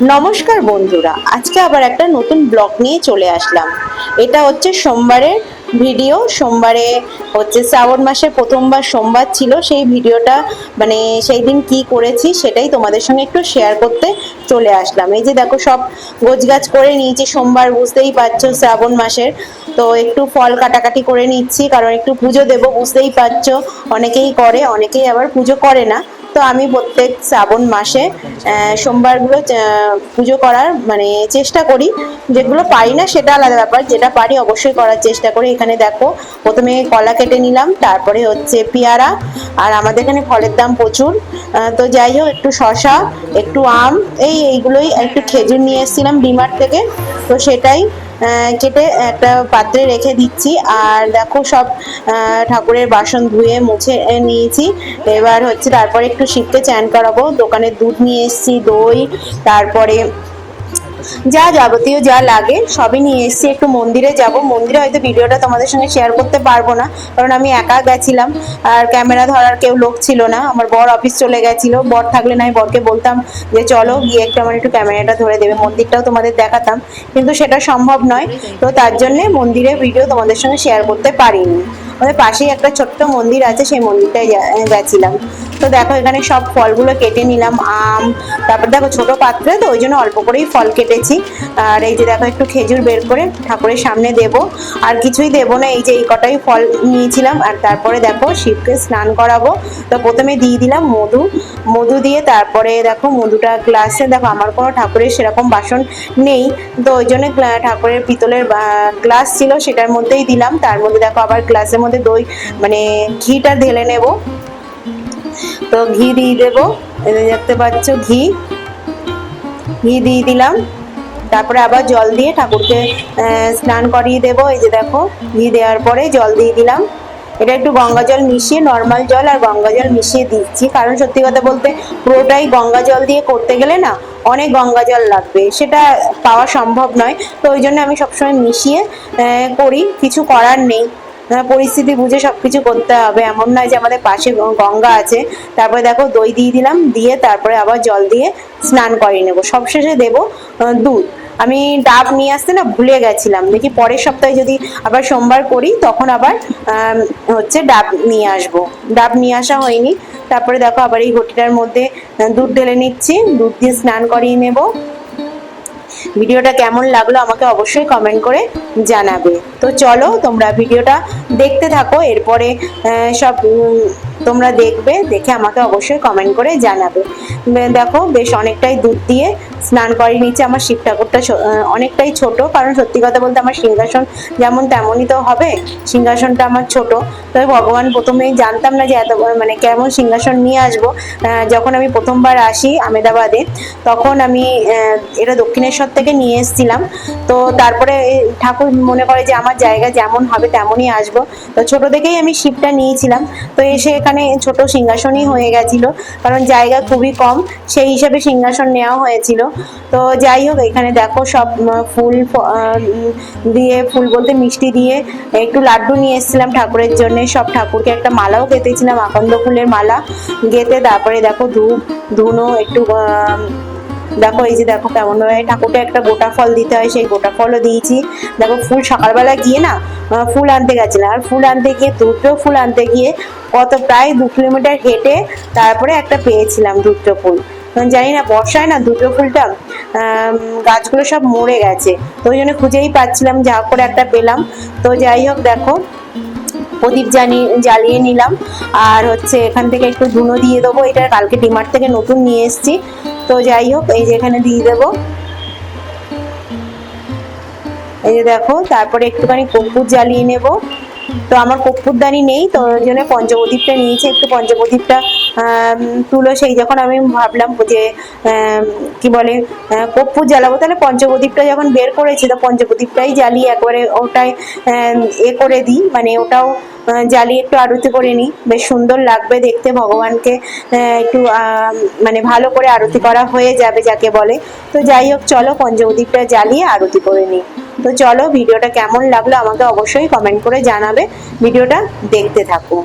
নমস্কার বন্ধুরা, আজকে আবার একটা নতুন ব্লগ নিয়ে চলে আসলাম। এটা হচ্ছে সোমবারের ভিডিও, সোমবারে হচ্ছে শ্রাবণ মাসের প্রথমবার সোমবার ছিল, সেই ভিডিওটা মানে সেই দিন কি করেছি সেটাই তোমাদের সঙ্গে একটু শেয়ার করতে চলে আসলাম। এই যে দেখো, সব গোছগাছ করে নিয়েছি সোমবার, বুঝতেই পারছ শ্রাবণ মাসের। তো একটু ফল কাটাকাটি করে নিচ্ছি, কারণ একটু পুজো দেবো, বুঝতেই পারছ, অনেকেই করে, অনেকেই আবার পুজো করে না। তো আমি প্রত্যেক শ্রাবণ মাসে সোমবারগুলো পুজো করার মানে চেষ্টা করি। যেগুলো পারি না, সেটা আলাদা ব্যাপার। যেটা পারি অবশ্যই করার চেষ্টা করি। এখানে দেখো, প্রথমে কলা কেটে নিলাম, তারপরে হচ্ছে পেয়ারা, আর আমাদের এখানে ফলের দাম প্রচুর। তো যাই হোক, একটু শশা একটু আম, এই এইগুলোই একটু খেজুর নিয়ে এসেছিলাম ডিমার্ট থেকে। তো সেটাই কেটে একটা পাত্রে রেখে দিচ্ছি। আর দেখো সব ঠাকুরের বাসন ধুয়ে মুছে নিয়েছি। এবার হচ্ছে তারপরে একটু শিবকে চ্যান করাবো। দোকানে দুধ নিয়ে এসেছি, দই, তারপরে যা যাবতীয় যা লাগে সবই নিয়ে এসেছি। একটু মন্দিরে যাব। মন্দিরে হয়তো ভিডিওটা তোমাদের সঙ্গে শেয়ার করতে পারব না, কারণ আমি একা গেছিলাম। আর ক্যামেরা ধরার কেউ লোক ছিল না। আমার বর অফিস চলে গেছিল। বর থাকলে না বরকে বলতাম যে, চলো গিয়ে একটু আমার একটু ক্যামেরাটা ধরে দেবে। মন্দিরটাও তোমাদের দেখাতাম। কিন্তু সেটা সম্ভব নয়। তো তার জন্যে মন্দিরের ভিডিও তোমাদের সঙ্গে শেয়ার করতে পারিনি। আমাদের পাশেই একটা ছোট্ট মন্দির আছে, সেই মন্দিরটায় গেছিলাম। তো দেখো, এখানে সব ফলগুলো কেটে নিলাম, আম, তারপর দেখো ছোট পাত্রে তো, ওই জন্য অল্প করেই ফল কেটেছি। আর এই যে দেখো, একটু খেজুর বের করে ঠাকুরের সামনে দেব। আর কিছুই দেবো না, এই যে এই কটাই ফল নিয়েছিলাম। আর তারপরে দেখো, শিবকে স্নান করাবো। তো প্রথমে দিয়ে দিলাম মধু। মধু দিয়ে তারপরে দেখো, মধুটা গ্লাসে, দেখো আমার কোনো ঠাকুরের সেরকম বাসন নেই। তো ওই জন্য ঠাকুরের পিতলের গ্লাস ছিল, সেটার মধ্যেই দিলাম। তার মধ্যে দেখো, আবার গ্লাসের মধ্যে দই মানে ঘিটা ঢেলে নেব। তো ঘি দিয়ে দেবো। দেখতে পাচ্ছ ঘি। ঘি দিয়ে দিলাম। তারপরে আবার জল দিয়ে ঠাকুরকে স্নান করিয়ে দেবো। এই যে দেখো, ঘি দেওয়ার পরে জল দিয়ে দিলাম। এটা একটু গঙ্গা জল মিশিয়ে নর্মাল জল আর গঙ্গা জল মিশিয়ে দিচ্ছি। কারণ সত্যি কথা বলতে, পুরোটাই গঙ্গা জল দিয়ে করতে গেলে না, অনেক গঙ্গা জল লাগবে। সেটা পাওয়া সম্ভব নয়। তো ওই জন্য আমি সবসময় মিশিয়ে করি। কিছু করার নেই। পরিস্থিতি বুঝে সবকিছু করতে হবে। এমন নয় যে আমাদের পাশে গঙ্গা আছে। তারপরে দেখো দই দিয়ে দিলাম, দিয়ে তারপরে আবার জল দিয়ে স্নান করিয়ে নেব। সবশেষে দেবো দুধ। আমি ডাব নিয়ে আসতে না ভুলে গেছিলাম। দেখি পরের সপ্তাহে যদি আবার সোমবার করি, তখন আবার হচ্ছে ডাব নিয়ে আসব। ডাব নিয়ে আসা হয়নি। তারপরে দেখো আবার এই ঘটিটার মধ্যে দুধ ঢেলে নিচ্ছি। দুধ দিয়ে স্নান করিয়ে নেব। ভিডিওটা কেমন লাগল আমাকে অবশ্যই কমেন্ট করে জানাবে। তো চলো, তোমরা ভিডিওটা দেখতে থাকো, এরপরে সব তোমরা দেখবে, দেখে আমাকে অবশ্যই কমেন্ট করে জানাবে। দেখো, বেশ অনেকটাই দুধ দিয়ে স্নান করে নিচ্ছে আমার শিব ঠাকুরটা অনেকটাই ছোট, কারণ সত্যি কথা বলতে আমার সিংহাসন যেমন তেমনই তো হবে, সিংহাসনটা আমার ছোট। তবে ভগবান প্রথমেই জানতাম না যে এত মানে কেমন সিংহাসন নিয়ে আসব। যখন আমি প্রথমবার আসি আমেদাবাদে, তখন আমি এটা দক্ষিণেশ্বর থেকে নিয়ে এসেছিলাম। তো তারপরে ঠাকুর মনে করে যে আমার জায়গা যেমন হবে তেমনই আসব। তো ছোট থেকেই আমি শিবটা নিয়েছিলাম। তো এসে এখানে ছোট সিংহাসনই হয়ে গেছিল, কারণ জায়গা খুবই কম, সেই হিসাবে সিংহাসন নেওয়া হয়েছিল। তো যাই হোক, এখানে দেখো সব ফুল দিয়ে ফুল বলতে মিষ্টি দিয়ে একটু লাড্ডু নিয়ে এসেছিলাম ঠাকুরের জন্য। সব ঠাকুরকে একটা মালাও গেঁথেছিলাম, আকন্দ ফুলের মালা গেঁথে তারপরে দেখো ধূপ, ধুনো একটু দেখো এই যে দেখো কেমন ভাবে ঠাকুরকে একটা গোটা ফল দিতে হয়, সেই গোটা ফলও দিয়েছি। দেখো ফুল সকালবেলা গিয়ে না ফুল আনতে গেছিলাম। আর ফুল আনতে গিয়ে দুটো ফুল আনতে গিয়ে কত, প্রায় দু কিলোমিটার হেঁটে তারপরে একটা পেয়েছিলাম দুটো ফুল জানি না, বর্ষায় না দুটো ফুলটা গাছগুলো সব মরে গেছে। তো ওই জন্য খুঁজেই পাচ্ছিলাম, যা করে একটা পেলাম। তো যাই হোক, দেখো, প্রদীপ জানি, জ্বালিয়ে নিলাম। আর হচ্ছে এখান থেকে একটু ধুনো দিয়ে দেবো। এটা কালকে ডিমার্ট থেকে নতুন নিয়ে এসেছি। তো যাই হোক, এই যে এখানে দিয়ে দেবো। এই যে দেখো, তারপরে একটুখানি কর্পূর জ্বালিয়ে নেব। তো আমার কর্পূরদানি নেই, তো ওই জন্য পঞ্চপ্রদীপটা নিয়েছি, একটু পঞ্চপ্রদীপটা তুলো সেই যখন আমি ভাবলাম যে কি বলে কর্পূর জ্বালাবো, তাহলে পঞ্চপ্রদীপটা যখন বের করেছি, তো পঞ্চপ্রদীপটাই জ্বালিয়ে একবারে ওটাই এ করে দিই মানে ওটাও জ্বালিয়ে একটু আরতি করে নিই, বেশ সুন্দর লাগবে দেখতে ভগবানকে একটু মানে ভালো করে আরতি করা হয়ে যাবে যাকে বলে, তো যাই হোক, চলো পঞ্চপ্রদীপটা জ্বালিয়ে আরতি করে নিই। তো চলো ভিডিওটা কেমন লাগল আমাকে অবশ্যই কমেন্ট করে জানাবে। ভিডিওটা দেখতে থাকো।